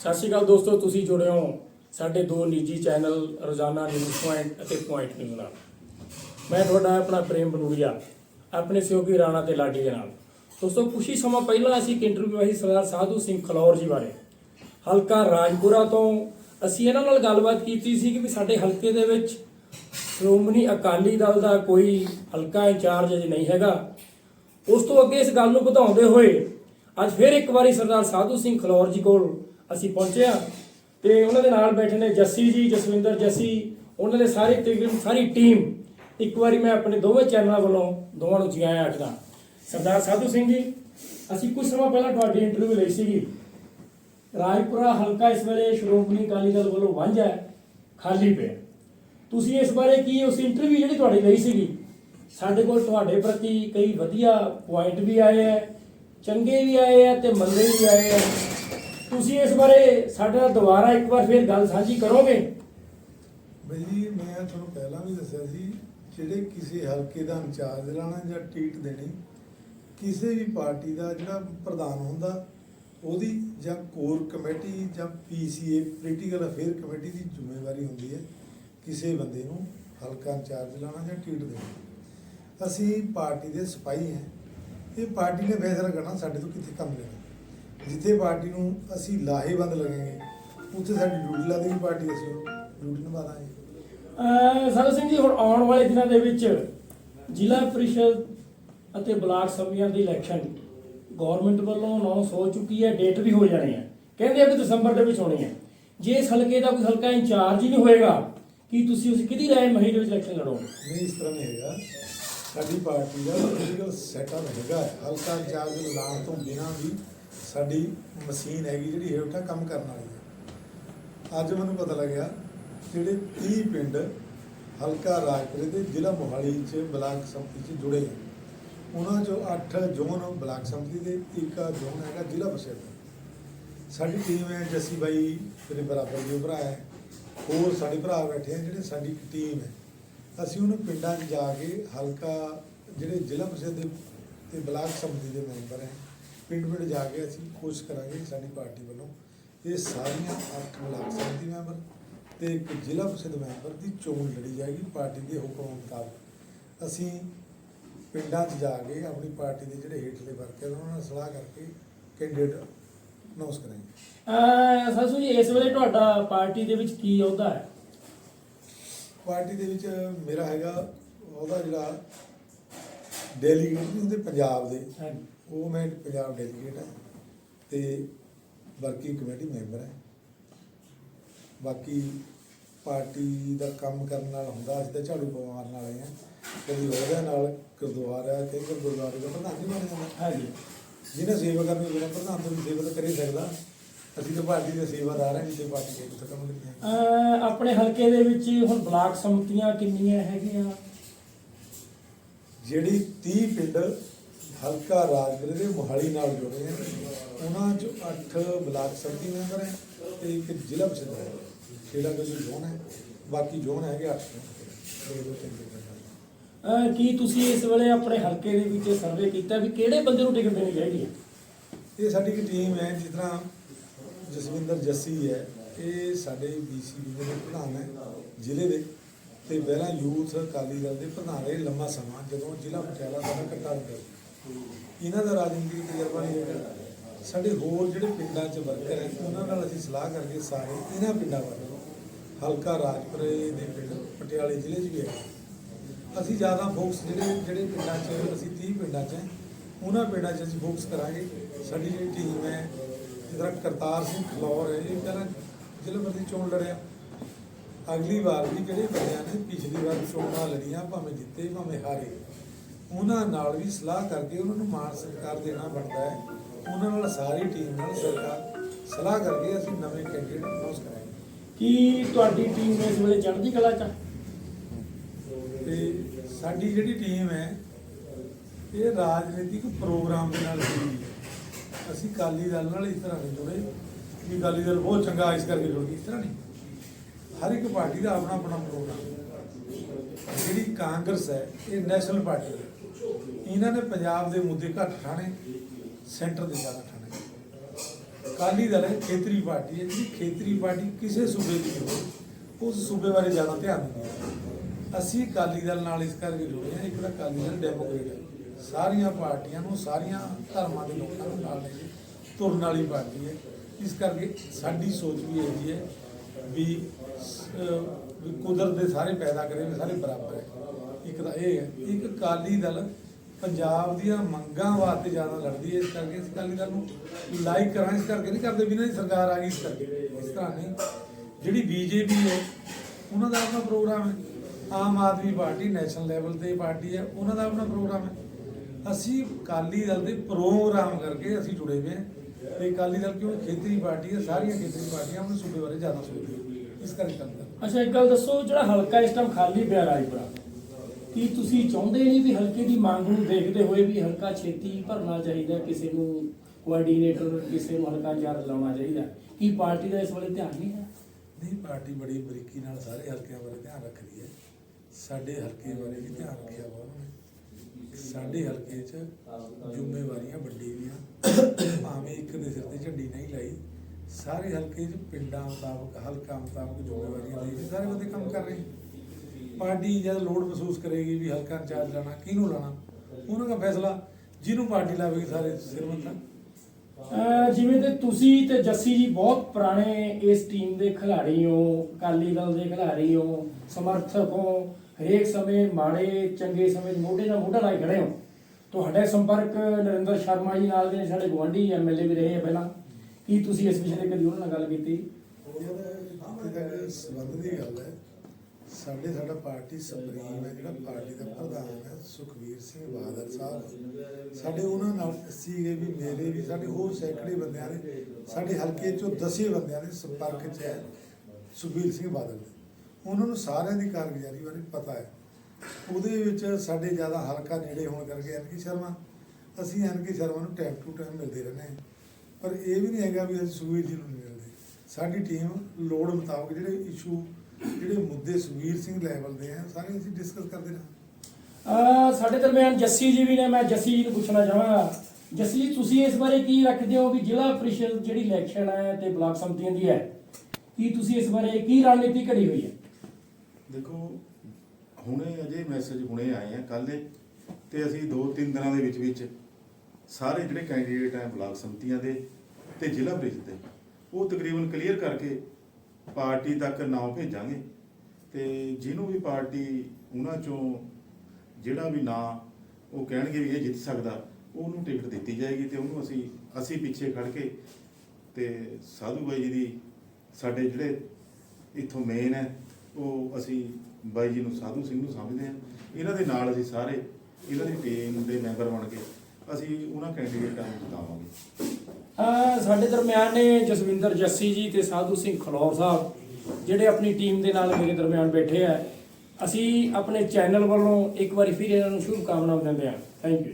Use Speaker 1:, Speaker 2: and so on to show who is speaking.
Speaker 1: ਸਤਿ ਸ਼੍ਰੀ ਅਕਾਲ ਦੋਸਤੋ, ਤੁਸੀਂ ਜੁੜੇ ਹੋ ਸਾਡੇ ਦੋ ਨਿੱਜੀ ਚੈਨਲ, ਰੋਜ਼ਾਨਾ ਨਿਊਜ਼ ਪੁਆਇੰਟ ਅਤੇ ਪੁਆਇੰਟ ਨਿਊਜ਼ ਨਾਲ। ਮੈਂ ਤੁਹਾਡਾ ਆਪਣਾ ਪ੍ਰੇਮ ਬਨੂੜੀਆ ਆਪਣੇ ਸਹਿਯੋਗੀ ਰਾਣਾ ਤੇ ਲਾਡੀ ਦੇ ਨਾਲ। ਦੋਸਤੋ, ਕੁਛ ਹੀ ਸਮਾਂ ਪਹਿਲਾਂ ਅਸੀਂ ਇੱਕ ਇੰਟਰਵਿਊ ਆਈ ਸਰਦਾਰ ਸਾਧੂ ਸਿੰਘ ਖਲੌਰ ਜੀ ਬਾਰੇ। ਹਲਕਾ ਰਾਜਪੁਰਾ ਤੋਂ ਅਸੀਂ ਇਹਨਾਂ ਨਾਲ ਗੱਲਬਾਤ ਕੀਤੀ ਸੀ ਕਿ ਵੀ ਸਾਡੇ ਹਲਕੇ ਦੇ ਵਿੱਚ ਸ਼੍ਰੋਮਣੀ ਅਕਾਲੀ ਦਲ ਦਾ ਕੋਈ ਹਲਕਾ ਇੰਚਾਰਜ ਅਜੇ ਨਹੀਂ ਹੈਗਾ। ਉਸ ਤੋਂ ਅੱਗੇ ਇਸ ਗੱਲ ਨੂੰ ਵਧਾਉਂਦੇ ਹੋਏ ਅੱਜ ਫਿਰ ਇੱਕ ਵਾਰੀ ਸਰਦਾਰ ਸਾਧੂ ਸਿੰਘ ਖਲੌਰ ਜੀ ਕੋਲ ਅਸੀਂ ਪਹੁੰਚੇ ਹਾਂ ਤੇ ਉਹਨਾਂ ਦੇ ਨਾਲ ਬੈਠੇ ਨੇ ਜੱਸੀ ਜੀ, ਜਸਵਿੰਦਰ, ਜੱਸੀ, ਉਹਨਾਂ ਦੇ ਸਾਰੇ ਤਕਰੀਬਨ ਸਾਰੀ ਟੀਮ ਇੱਕ ਵਾਰੀ ਮੈਂ ਆਪਣੇ ਦੋਵੇਂ ਚੈਨਲਾਂ ਵੱਲੋਂ ਦੋਵਾਂ ਨੂੰ ਜੀ ਆਇਆਂ ਆਖਦਾ ਸਰਦਾਰ ਸਾਧੂ ਸਿੰਘ ਜੀ, ਅਸੀਂ ਕੁਝ ਸਮਾਂ ਪਹਿਲਾਂ ਤੁਹਾਡੀ ਇੰਟਰਵਿਊ ਲਈ ਸੀਗੀ। ਰਾਜਪੁਰਾ ਹਲਕਾ ਇਸ ਵੇਲੇ ਸ਼੍ਰੋਮਣੀ ਅਕਾਲੀ ਦਲ ਵੱਲੋਂ ਵਾਂਝਾ ਹੈ, ਖਾਲੀ ਪਿਆ। ਤੁਸੀਂ ਇਸ ਬਾਰੇ ਕੀ ਉਸ ਇੰਟਰਵਿਊ ਜਿਹੜੀ ਤੁਹਾਡੀ ਲਈ ਸੀਗੀ? ਸਾਡੇ ਕੋਲ ਤੁਹਾਡੇ ਪ੍ਰਤੀ ਕਈ ਵਧੀਆ ਪੁਆਇੰਟ ਵੀ ਆਏ ਹੈ, ਚੰਗੇ ਵੀ ਆਏ ਹੈ ਤੇ ਮੰਦੇ ਵੀ ਆਏ ਹੈ। ਤੁਸੀਂ ਇਸ ਬਾਰੇ ਸਾਡੇ ਨਾਲ ਦੁਬਾਰਾ ਇੱਕ ਵਾਰ ਫਿਰ ਗੱਲ ਸਾਂਝੀ ਕਰੋਗੇ?
Speaker 2: ਬਈ ਜੀ, ਮੈਂ ਤੁਹਾਨੂੰ ਪਹਿਲਾਂ ਵੀ ਦੱਸਿਆ ਸੀ, ਜਿਹੜੇ ਕਿਸੇ ਹਲਕੇ ਦਾ ਇੰਚਾਰਜ ਲਾਣਾ ਜਾਂ ਟੀਟ ਦੇਣੀ, ਕਿਸੇ ਵੀ ਪਾਰਟੀ ਦਾ ਜਿਹੜਾ ਪ੍ਰਧਾਨ ਹੁੰਦਾ, ਉਹਦੀ ਜਾਂ ਕੋਰ ਕਮੇਟੀ ਜਾਂ ਪੀਸੀਏ, ਪੋਲੀਟੀਕਲ ਅਫੇਅਰ ਕਮੇਟੀ ਦੀ ਜ਼ਿੰਮੇਵਾਰੀ ਹੁੰਦੀ ਹੈ ਕਿਸੇ ਬੰਦੇ ਨੂੰ ਹਲਕਾ ਇੰਚਾਰਜ ਲਾਣਾ ਜਾਂ ਟੀਟ ਦੇਣਾ। ਅਸੀਂ ਪਾਰਟੀ ਦੇ ਸਿਪਾਹੀ ਹਾਂ। ਇਹ ਪਾਰਟੀ ਨੇ ਫੈਸਲਾ ਕਰਨਾ ਸਾਡੇ ਤੋਂ ਕਿੱਥੇ ਕੰਮ ਲੈਣਾ। ਜਿੱਥੇ ਪਾਰਟੀ ਨੂੰ ਅਸੀਂ ਲਾਹੇਵੰਦ ਲੱਗਾਂਗੇ ਉੱਥੇ ਸਾਡੀ ਡਿਊਟੀ ਲਾ ਦੇਗੀ ਪਾਰਟੀ ਅਸੀਂ ਉਹ ਡਿਊਟੀ ਨਿਭਾ ਦਾਂਗੇ।
Speaker 1: ਸਾਧੂ ਸਿੰਘ ਜੀ ਹੁਣ ਆਉਣ ਵਾਲੇ ਦਿਨਾਂ ਦੇ ਵਿੱਚ ਜ਼ਿਲ੍ਹਾ ਪਰਿਸ਼ਦ ਅਤੇ ਬਲਾਕ ਸਮਿਆਂ ਦੀ ਇਲੈਕਸ਼ਨ ਗਵਰਨਮੈਂਟ ਵੱਲੋਂ ਅਨਾਉਂਸ ਹੋ ਚੁੱਕੀ ਹੈ ਡੇਟ ਵੀ ਹੋ ਜਾਣੀ ਹੈ ਕਹਿੰਦੇ ਆ ਕਿ ਦਸੰਬਰ ਦੇ ਵਿੱਚ ਹੋਣੀ ਹੈ ਜੇ ਇਸ ਹਲਕੇ ਦਾ ਕੋਈ ਹਲਕਾ ਇੰਚਾਰਜ ਹੀ ਨਹੀਂ ਹੋਏਗਾ ਕੀ ਤੁਸੀਂ ਉਸ ਕਿਹਦੀ ਰਾਏ ਮਹੀ ਦੇ ਵਿੱਚ ਇਲੈਕਸ਼ਨ ਲੜੋਗੇ?
Speaker 2: ਨਹੀਂ ਇਸ ਤਰ੍ਹਾਂ ਨਹੀਂ ਹੈਗਾ ਸਾਡੀ ਪਾਰਟੀ ਦਾ ਪੋਲੀਟੀਕਲ ਸੈਟਅਪ ਹੈਗਾ। ਹਲਕਾ ਇੰਚਾਰਜ ਲਾਉਣ ਤੋਂ ਬਿਨਾਂ ਵੀ ਸਾਡੀ ਮਸ਼ੀਨ ਹੈਗੀ ਜਿਹੜੀ ਹੇਠਾਂ ਕੰਮ ਕਰਨ ਵਾਲੀ ਹੈ। ਅੱਜ ਮੈਨੂੰ ਪਤਾ ਲੱਗਿਆ, ਜਿਹੜੇ 30 ਪਿੰਡ ਹਲਕਾ ਰਾਜਪੁਰੇ ਦੇ ਜ਼ਿਲ੍ਹਾ ਮੋਹਾਲੀ ਚ ਬਲਾਕ ਸੰਮਤੀ ਚ ਜੁੜੇ ਹੈ ਉਹਨਾਂ ਚੋਂ 8 ਜ਼ੋਨ ਬਲਾਕ ਸੰਮਤੀ ਦੇ, ਇੱਕ ਜ਼ੋਨ ਹੈਗਾ ਜ਼ਿਲ੍ਹਾ ਪਰਿਸ਼ਦ। ਸਾਡੀ ਟੀਮ ਹੈ, ਜੱਸੀ ਬਾਈ ਮੇਰੇ ਬਰਾਬਰ ਦੇ ਭਰਾ ਹੈ। ਹੋਰ ਸਾਡੇ ਭਰਾ ਬੈਠੇ ਆ ਜਿਹੜੇ ਸਾਡੀ ਟੀਮ ਹੈ। ਅਸੀਂ ਉਹਨਾਂ ਪਿੰਡਾਂ 'ਚ ਜਾ ਕੇ ਹਲਕਾ, ਜਿਹੜੇ ਜ਼ਿਲ੍ਹਾ ਪ੍ਰੀਸ਼ਦ ਦੇ ਤੇ ਬਲਾਕ ਸੰਮਤੀ ਦੇ ਮੈਂਬਰ ਹੈ। ਪਿੰਡ ਪਿੰਡ ਜਾ ਕੇ ਅਸੀਂ ਕੋਸ਼ਿਸ਼ ਕਰਾਂਗੇ ਸਾਡੀ ਪਾਰਟੀ ਵੱਲੋਂ ਇਹ ਸਾਰੀਆਂ ਅੱਠ ਬਲਾਕ ਸਮਿਤੀ ਮੈਂਬਰ ਤੇ ਇੱਕ ਜ਼ਿਲ੍ਹਾ ਪ੍ਰੀਸ਼ਦ ਮੈਂਬਰ ਦੀ ਚੋਣ ਲੜੀ ਜਾਏਗੀ ਪਾਰਟੀ ਦੇ ਹੁਕਮ ਮੁਤਾਬਕ। ਅਸੀਂ ਪਿੰਡਾਂ 'ਚ ਜਾ ਕੇ ਆਪਣੀ ਪਾਰਟੀ ਦੇ ਜਿਹੜੇ ਹੇਠਲੇ ਵਰਕਰ ਉਹਨਾਂ ਨਾਲ ਸਲਾਹ ਕਰਕੇ ਕੈਂਡੀਡੇਟ ਅਨਾਉਂਸ ਕਰਾਂਗੇ।
Speaker 1: ਸਾਧੂ ਜੀ ਇਸ ਵੇਲੇ ਤੁਹਾਡਾ ਪਾਰਟੀ ਦੇ ਵਿੱਚ ਕੀ ਅਹੁਦਾ ਹੈ?
Speaker 2: ਪਾਰਟੀ ਦੇ ਵਿੱਚ ਮੇਰਾ ਹੈਗਾ ਉਹਦਾ ਜਿਹੜਾ ਡੈਲੀਗੇਟ ਹੁੰਦੇ ਪੰਜਾਬ ਦੇ।
Speaker 1: ਹਾਂਜੀ।
Speaker 2: ਉਹ ਮੈਂ ਪੰਜਾਬ ਡੈਲੀਗੇਟ ਹਾਂ ਤੇ ਬਾਕੀ ਕਮੇਟੀ ਮੈਂਬਰ ਹੈ। ਬਾਕੀ ਪਾਰਟੀ ਦਾ ਕੰਮ ਕਰਨ ਨਾਲ ਹੁੰਦਾ ਅਸੀਂ ਤਾਂ ਝਾੜੂ ਪਵਾਉਣ ਵਾਲੇ ਹਾਂ। ਕਦੀ ਉਹਦੇ ਨਾਲ ਗੁਰਦੁਆਰਾ ਕਈ ਵਾਰ ਗੁਰਦੁਆਰੇ ਦਾ ਪ੍ਰਧਾਨ ਨਹੀਂ ਬਣ ਜਾਂਦਾ।
Speaker 1: ਹਾਂਜੀ।
Speaker 2: ਜਿਹਨੇ ਸੇਵਾ ਕਰਨੀ ਬਿਨਾਂ ਪ੍ਰਧਾਨ ਤੋਂ ਵੀ ਸੇਵਾ ਤਾਂ ਕਰ ਸਕਦਾ। ਅਸੀਂ ਤਾਂ ਪਾਰਟੀ ਦੇ ਸੇਵਾਦਾਰ ਹਾਂ ਜਿੱਥੇ ਪਾਰਟੀ ਦੇ ਉੱਥੇ ਕੰਮ ਕਰਦੇ
Speaker 1: ਆਪਣੇ ਹਲਕੇ ਦੇ ਵਿੱਚ ਹੁਣ ਬਲਾਕ ਸੰਮਤੀਆਂ ਕਿੰਨੀਆਂ ਹੈਗੀਆਂ?
Speaker 2: ਜਿਹੜੀ 30 ਪਿੰਡ ਹਲਕਾ ਰਾਜਗੁਰੂ ਦੇ ਮੋਹਾਲੀ ਨਾਲ ਜੁੜੇ ਹਨ ਉਹਨਾਂ ਚ 8 ਬਲਾਕ ਸੰਮਤੀ ਮੈਂਬਰ ਹੈ ਤੇ ਇੱਕ ਜ਼ਿਲ੍ਹਾ ਪ੍ਰੀਸ਼ਦ ਹੈ। ਜਿਹੜਾ ਕਿ ਜ਼ੋਨ ਹੈ। ਬਾਕੀ ਜ਼ੋਨ ਹੈਗੇ 8 ਦੋ ਦੋ ਤਿੰਨ ਤਿੰਨ ਪਿੰਡ।
Speaker 1: ਅਹ ਕੀ ਤੁਸੀਂ ਇਸ ਵੇਲੇ ਆਪਣੇ ਹਲਕੇ ਦੇ ਵਿੱਚ ਸਰਵੇ ਕੀਤਾ ਵੀ ਕਿਹੜੇ ਬੰਦੇ ਨੂੰ ਟਿਕਟ ਦੇਣੀ ਚਾਹੀਦੀ ਹੈ?
Speaker 2: ਇਹ ਸਾਡੀ ਇੱਕ ਟੀਮ ਹੈ ਜਿਸ ਤਰ੍ਹਾਂ ਜਸਵਿੰਦਰ ਜੱਸੀ ਹੈ। ਇਹ ਸਾਡੇ ਬੀਸੀਬੀ ਦੇ ਪ੍ਰਧਾਨ ਹੈ ਜ਼ਿਲ੍ਹੇ ਦੇ। ਤੇ ਪਹਿਲਾਂ ਯੂਥ ਅਕਾਲੀ ਦਲ ਦੇ ਪ੍ਰਧਾਨ ਰਹੇ ਲੰਮਾ ਸਮਾਂ ਜਦੋਂ ਜ਼ਿਲ੍ਹਾ ਪਟਿਆਲਾ ਸਾਡਾ ਸੀ। ਇਹਨਾਂ ਦਾ ਰਾਜਨੀਤਿਕ ਤਜਰਬਾ ਨਹੀਂ ਹੈਗਾ। ਸਾਡੇ ਹੋਰ ਜਿਹੜੇ ਪਿੰਡਾਂ 'ਚ ਵਰਕਰ ਹੈ ਉਹਨਾਂ ਨਾਲ ਅਸੀਂ ਸਲਾਹ ਕਰਕੇ ਸਾਰੇ ਇਹਨਾਂ ਪਿੰਡਾਂ ਵੱਲੋਂ ਹਲਕਾ ਰਾਜਪੁਰੇ ਦੇ ਪਿੰਡ ਪਟਿਆਲੇ ਜ਼ਿਲ੍ਹੇ 'ਚ ਵੀ ਹੈ ਅਸੀਂ ਜ਼ਿਆਦਾ ਫੋਕਸ ਜਿਹੜੇ ਜਿਹੜੇ ਪਿੰਡਾਂ 'ਚ ਅਸੀਂ 30 ਪਿੰਡਾਂ 'ਚ ਹੈ, ਉਹਨਾਂ ਪਿੰਡਾਂ 'ਚ ਅਸੀਂ ਫੋਕਸ ਕਰਾਂਗੇ। ਸਾਡੀ ਜਿਹੜੀ ਟੀਮ ਹੈ ਜਿਸ ਕਰਤਾਰ ਸਿੰਘ ਖਲੌਰ ਹੈ ਇਹ ਪਹਿਲਾਂ ਜ਼ਿਲ੍ਹਾ ਪ੍ਰਤੀ ਚੋਣ ਲੜਿਆ। ਅਗਲੀ ਵਾਰ ਵੀ ਜਿਹੜੇ ਬੰਦਿਆਂ ਨੇ ਪਿਛਲੀ ਵਾਰ ਚੋਣਾਂ ਲੜੀਆਂ ਭਾਵੇਂ ਜਿੱਤੇ ਭਾਵੇਂ ਹਾਰੇ। ਉਹਨਾਂ ਨਾਲ ਵੀ ਸਲਾਹ ਕਰਕੇ ਉਹਨਾਂ ਨੂੰ ਮਾਨ ਸਤਿਕਾਰ ਦੇਣਾ ਬਣਦਾ ਹੈ। ਉਹਨਾਂ ਨਾਲ ਸਾਰੀ ਟੀਮ ਨਾਲ ਸਰਕਾਰ ਸਲਾਹ ਕਰਕੇ ਅਸੀਂ ਨਵੇਂ ਕੈਂਡੀਡੇਟ ਅਨਾਉਂਸ ਕਰਾਂਗੇ।
Speaker 1: ਕੀ ਤੁਹਾਡੀ ਟੀਮ ਇਸ ਵੇਲੇ ਚੜ੍ਹਦੀ ਕਲਾ ਚ?
Speaker 2: ਤੇ ਸਾਡੀ ਜਿਹੜੀ ਟੀਮ ਹੈ ਇਹ ਰਾਜਨੀਤਿਕ ਪ੍ਰੋਗਰਾਮ ਦੇ ਨਾਲ ਜੁੜੀ ਹੈ। ਅਸੀਂ ਕਾਲੀ ਦਲ ਨਾਲ ਇਸ ਤਰ੍ਹਾਂ ਨਹੀਂ ਜੁੜੇ। ਕਿ ਅਕਾਲੀ ਦਲ ਬਹੁਤ ਚੰਗਾ ਇਸ ਕਰਕੇ ਜੁੜ ਗਈ ਇਸ ਤਰ੍ਹਾਂ ਨਹੀਂ। ਹਰ ਇੱਕ ਪਾਰਟੀ ਦਾ ਆਪਣਾ ਆਪਣਾ ਪ੍ਰੋਗਰਾਮ ਜਿਹੜੀ ਕਾਂਗਰਸ ਹੈ, ਇਹ ਨੈਸ਼ਨਲ ਪਾਰਟੀ ਹੈ। ਇਹਨਾਂ ਨੇ ਪੰਜਾਬ ਦੇ ਮੁੱਦੇ ਘੱਟ ਠਾਣੇ, ਸੈਂਟਰ ਦੇ ਜ਼ਿਆਦਾ ਠਾਣੇ। ਅਕਾਲੀ ਦਲ ਹੈ, ਖੇਤਰੀ ਪਾਰਟੀ ਹੈ, ਜਿਹੜੀ ਖੇਤਰੀ ਪਾਰਟੀ ਕਿਸੇ ਸੂਬੇ ਦੀ ਹੋਵੇ ਉਸ ਸੂਬੇ ਬਾਰੇ ਜ਼ਿਆਦਾ ਧਿਆਨ ਦਿੰਦੀ। ਹੈ ਅਸੀਂ ਅਕਾਲੀ ਦਲ ਨਾਲ ਇਸ ਕਰਕੇ ਜੁੜੇ ਹਾਂ, ਇੱਕ ਤਾਂ ਅਕਾਲੀ ਦਲ ਡੈਮੋਕ੍ਰੇਟ ਹੈ। ਸਾਰੀਆਂ ਪਾਰਟੀਆਂ ਨੂੰ, ਸਾਰੀਆਂ ਧਰਮਾਂ ਦੇ ਲੋਕਾਂ ਨੂੰ ਨਾਲ ਲੈ ਕੇ ਤੁਰਨ ਵਾਲੀ ਪਾਰਟੀ ਹੈ। ਇਸ ਕਰਕੇ ਸਾਡੀ ਸੋਚ ਵੀ ਇਹੀ ਹੈ ਵੀ ਕੁਦਰਤ ਦੇ ਸਾਰੇ ਪੈਦਾ ਕਰੇ ਵੀ ਸਾਰੇ ਬਰਾਬਰ ਹੈ। ਇੱਕ ਤਾਂ ਇਹ ਹੈ ਇੱਕ ਅਕਾਲੀ ਦਲ ਪੰਜਾਬ ਦੀਆਂ ਮੰਗਾਂ ਵਾਸਤੇ ਜ਼ਿਆਦਾ ਲੜਦੀ ਹੈ, ਇਸ ਕਰਕੇ ਇਸ ਅਕਾਲੀ ਦਲ ਨੂੰ ਲਾਈਕ ਕਰਾਂ, ਇਸ ਕਰਕੇ ਨਹੀਂ ਕਰਦੇ ਵੀ ਇਹਨਾਂ ਦੀ ਸਰਕਾਰ ਆ ਗਈ, ਇਸ ਕਰਕੇ। ਇਸ ਤਰ੍ਹਾਂ ਨਹੀਂ। ਜਿਹੜੀ ਬੀਜੇਪੀ ਹੈ, ਉਹਨਾਂ ਦਾ ਆਪਣਾ ਪ੍ਰੋਗਰਾਮ ਹੈ। Aam Aadmi party national level ਤੇ ਪਾਰਟੀ ਹੈ, ਉਹਨਾਂ ਦਾ ਆਪਣਾ ਪ੍ਰੋਗਰਾਮ ਹੈ। ਅਸੀਂ ਅਕਾਲੀ ਦਲ ਦੇ ਪ੍ਰੋਗਰਾਮ ਕਰਕੇ ਅਸੀਂ ਜੁੜੇ ਹੋਏ ਹਾਂ। ਤੇ ਅਕਾਲੀ ਦਲ ਕਿਉਂ ਖੇਤਰੀ ਪਾਰਟੀ ਹੈ ਸਾਰੀਆਂ ਖੇਤਰੀ ਪਾਰਟੀਆਂ ਆਪਣੇ ਸੂਬੇ ਬਾਰੇ ਜ਼ਿਆਦਾ ਸੋਚਦੀਆਂ ਇਸ ਕਰਕੇ ਕਰਦੇ ਹਾਂ।
Speaker 1: ਅੱਛਾ ਇੱਕ ਗੱਲ ਦੱਸੋ ਜਿਹੜਾ ਹਲਕਾ ਇਸ ਟਾਈਮ ਖਾਲੀ ਪਿਆ ਰਾਜਪੁਰਾ ਕੀ ਤੁਸੀਂ ਚਾਹੁੰਦੇ ਨਹੀਂ ਵੀ ਹਲਕੇ ਦੀ ਮੰਗ ਨੂੰ ਦੇਖਦੇ ਹੋਏ ਵੀ ਹਲਕਾ ਛੇਤੀ ਭਰਨਾ ਚਾਹੀਦਾ ਕਿਸੇ ਨੂੰ ਕੋਆਰਡੀਨੇਟਰ ਕਿਸੇ ਨੂੰ ਹਲਕਾ ਇੰਚਾਰਜ ਲਾਉਣਾ ਚਾਹੀਦਾ? ਕੀ ਪਾਰਟੀ ਦਾ ਇਸ ਵੇਲੇ ਧਿਆਨ ਨਹੀਂ ਹੈ?
Speaker 2: ਨਹੀਂ ਪਾਰਟੀ ਬੜੀ ਬਰੀਕੀ ਨਾਲ ਸਾਰੇ ਹਲਕਿਆਂ ਬਾਰੇ ਧਿਆਨ ਰੱਖਦੀ ਹੈ। ਸਾਡੇ ਹਲਕੇ ਬਾਰੇ ਵੀ ਧਿਆਨ ਰੱਖਿਆ ਵਾ ਸਾਡੇ ਹਲਕੇ 'ਚ ਜ਼ਿੰਮੇਵਾਰੀਆਂ ਵੱਡੀ ਗਈਆਂ ਭਾਵੇਂ ਇੱਕ ਦੇ ਸਿਰ ਤੇ ਝੰਡੀ ਨਹੀਂ ਲਾਈ, ਸਾਰੇ ਹਲਕੇ 'ਚ ਪਿੰਡਾਂ ਮੁਤਾਬਕ, ਹਲਕਾ ਮੁਤਾਬਕ ਜ਼ਿੰਮੇਵਾਰੀਆਂ ਲਈ ਸਾਰੇ ਬੰਦੇ ਕੰਮ ਕਰ ਰਹੇ ਪਾਰਟੀ ਜਦ ਲੋੜ ਮਹਿਸੂਸ ਕਰੇਗੀ ਵੀ ਹਲਕਾ ਇੰਚਾਰਜ ਲਾਣਾ, ਕਿਹਨੂੰ ਲਾਣਾ? ਉਹਨਾਂ ਦਾ ਫੈਸਲਾ, ਜਿਹਨੂੰ ਪਾਰਟੀ ਲਾਵੇਗੀ ਸਾਰੇ ਸਿਰਮੰਤ। ਆ
Speaker 1: ਜਿਵੇਂ ਤੇ ਤੁਸੀਂ ਤੇ ਜੱਸੀ ਜੀ ਬਹੁਤ ਪੁਰਾਣੇ ਇਸ ਟੀਮ ਦੇ ਖਿਡਾਰੀ ਹੋ, ਅਕਾਲੀ ਦਲ ਦੇ ਖਿਡਾਰੀ ਹੋ, ਸਮਰਥਕ ਹੋ, ਹਰੇਕ ਸਮੇਂ ਮਾੜੇ, ਚੰਗੇ ਸਮੇਂ ਮੋਢੇ ਨਾਲ ਮੋਢਾ ਲਾਈ ਖੜੇ ਹੋ। ਤੁਹਾਡੇ ਸੰਪਰਕ ਨਰਿੰਦਰ ਸ਼ਰਮਾ ਜੀ ਨਾਲ ਦੇ ਸਾਡੇ ਗੁਆਂਢੀ ਐਮਐਲਏ ਵੀ ਰਹੇ ਆ ਪਹਿਲਾਂ। ਕੀ ਤੁਸੀਂ ਇਸ ਵਿਸ਼ੇ ਤੇ ਕਦੀ ਉਹਨਾਂ ਨਾਲ ਗੱਲ ਕੀਤੀ?
Speaker 2: ਸੰਬੰਧ ਦੀ ਗੱਲ ਹੈ। ਸਾਡੇ ਸਾਡਾ ਪਾਰਟੀ ਸੁਪਰੀਮ ਹੈ, ਜਿਹੜਾ ਪਾਰਟੀ ਦਾ ਪ੍ਰਧਾਨ ਹੈ, ਸੁਖਵੀਰ ਸਿੰਘ ਬਾਦਲ ਸਾਹਿਬ। ਸਾਡੇ ਉਹਨਾਂ ਨਾਲ ਸੀਗੇ ਵੀ, ਮੇਰੇ ਵੀ, ਸਾਡੇ ਹੋਰ ਸੈਂਕੜੇ ਬੰਦਿਆਂ ਨੇ, ਸਾਡੇ ਹਲਕੇ ਚੋਂ ਦਸੇ ਬੰਦਿਆਂ ਦੇ ਸੰਪਰਕ 'ਚ ਹੈ, ਸੁਖਵੀਰ ਸਿੰਘ ਬਾਦਲ ਦੇ। ਉਹਨਾਂ ਨੂੰ ਸਾਰਿਆਂ ਦੀ ਕਾਰਗੁਜ਼ਾਰੀ ਬਾਰੇ ਪਤਾ ਹੈ। ਉਹਦੇ ਵਿੱਚ ਸਾਡੇ ਜ਼ਿਆਦਾ ਹਲਕਾ ਨੇੜੇ ਹੋਣ ਕਰਕੇ ਐਨਕੇ ਸ਼ਰਮਾ, ਅਸੀਂ ਐਨਕੇ ਸ਼ਰਮਾ ਨੂੰ ਟਾਈਮ ਟੂ ਟਾਈਮ ਮਿਲਦੇ ਰਹਿੰਦੇ ਹਾਂ। ਪਰ ਇਹ ਵੀ ਨਹੀਂ ਹੈਗਾ ਵੀ ਅਸੀਂ ਸੁਖਵੀਰ ਜੀ ਨੂੰ ਨਹੀਂ ਮਿਲਦੇ। ਸਾਡੀ ਟੀਮ ਲੋੜ ਮੁਤਾਬਕ ਜਿਹੜੇ ਇਸ਼ੂ ਜਿਹੜੇ ਮੁੱਦੇ ਸੁਖਵੀਰ ਸਿੰਘ ਲੈਵਲ ਦੇ ਆ ਸਾਰੇ ਅਸੀਂ ਡਿਸਕਸ ਕਰਦੇ ਰਹਾਂ
Speaker 1: ਸਾਡੇ ਦਰਮਿਆਨ ਜੱਸੀ ਜੀ ਵੀ ਨੇ ਮੈਂ ਜੱਸੀ ਜੀ ਨੂੰ ਪੁੱਛਣਾ ਚਾਹਾਂਗਾ। ਜੱਸੀ ਜੀ ਤੁਸੀਂ ਇਸ ਬਾਰੇ ਕੀ ਰੱਖਦੇ ਹੋ ਵੀ ਜ਼ਿਲ੍ਹਾ ਪ੍ਰੀਸ਼ਦ ਜਿਹੜੀ ਇਲੈਕਸ਼ਨ ਹੈ ਤੇ ਬਲਾਕ ਸੰਮਤੀਆਂ ਦੀ ਹੈ ਕੀ ਤੁਸੀਂ ਇਸ ਬਾਰੇ ਕੀ ਰਣਨੀਤੀ ਘੜੀ ਹੋਈ ਹੈ?
Speaker 3: ਦੇਖੋ ਹੁਣੇ ਅਜੇ ਮੈਸੇਜ ਹੁਣੇ ਆਏ ਆ ਕੱਲ੍ਹ ਦੇ ਤੇ ਅਸੀਂ 2-3 ਦਿਨਾਂ ਦੇ ਵਿੱਚ ਵਿੱਚ ਸਾਰੇ ਜਿਹੜੇ ਕੈਂਡੀਡੇਟ ਆ ਬਲਾਕ ਸੰਮਤੀਆਂ ਦੇ ਤੇ ਜ਼ਿਲ੍ਹਾ ਪ੍ਰੀਸ਼ਦ ਦੇ ਉਹ ਤਕਰੀਬਨ ਕਲੀਅਰ ਕਰਕੇ ਪਾਰਟੀ ਤੱਕ ਨਾਮ ਭੇਜਾਂਗੇ। ਤੇ ਜਿਹਨੂੰ ਵੀ ਪਾਰਟੀ ਉਹਨਾਂ ਚੋਂ ਜਿਹੜਾ ਵੀ ਨਾਂ ਉਹ ਕਹਿਣਗੇ ਵੀ ਇਹ ਜਿੱਤ ਸਕਦਾ, ਉਹਨੂੰ ਟਿਕਟ ਦਿੱਤੀ ਜਾਏਗੀ ਤੇ ਉਹਨੂੰ ਅਸੀਂ ਅਸੀਂ ਪਿੱਛੇ ਖੜ ਕੇ ਤੇ ਸਾਧੂ ਬਾਈ ਜੀ ਦੀ ਸਾਡੇ ਜਿਹੜੇ ਇੱਥੋਂ ਮੇਨ ਹੈ, ਉਹ ਅਸੀਂ ਬਾਈ ਜੀ ਨੂੰ ਸਾਧੂ ਸਿੰਘ ਨੂੰ ਸਮਝਦੇ ਹਾਂ। ਇਹਨਾਂ ਦੇ ਨਾਲ ਅਸੀਂ ਸਾਰੇ, ਇਹਨਾਂ ਦੀ ਟੀਮ ਦੇ ਮੈਂਬਰ ਬਣ ਕੇ ਅਸੀਂ ਉਹਨਾਂ ਕੈਂਡੀਡੇਟਾਂ ਨੂੰ ਜਿਤਾਵਾਂਗੇ
Speaker 1: ਅਹ ਸਾਡੇ ਦਰਮਿਆਨ ਨੇ ਜਸਵਿੰਦਰ ਜੱਸੀ ਜੀ ਤੇ ਸਾਧੂ ਸਿੰਘ ਖਲੌਰ ਸਾਹਿਬ, ਜਿਹੜੇ ਆਪਣੀ ਟੀਮ ਦੇ ਨਾਲ ਮੇਰੇ ਦਰਮਿਆਨ ਬੈਠੇ ਆ, ਅਸੀਂ ਆਪਣੇ ਚੈਨਲ ਵੱਲੋਂ ਇੱਕ ਵਾਰੀ ਫਿਰ ਇਹਨਾਂ ਨੂੰ ਸ਼ੁਭ ਦਿੰਦੇ ਹਾਂ। Thank you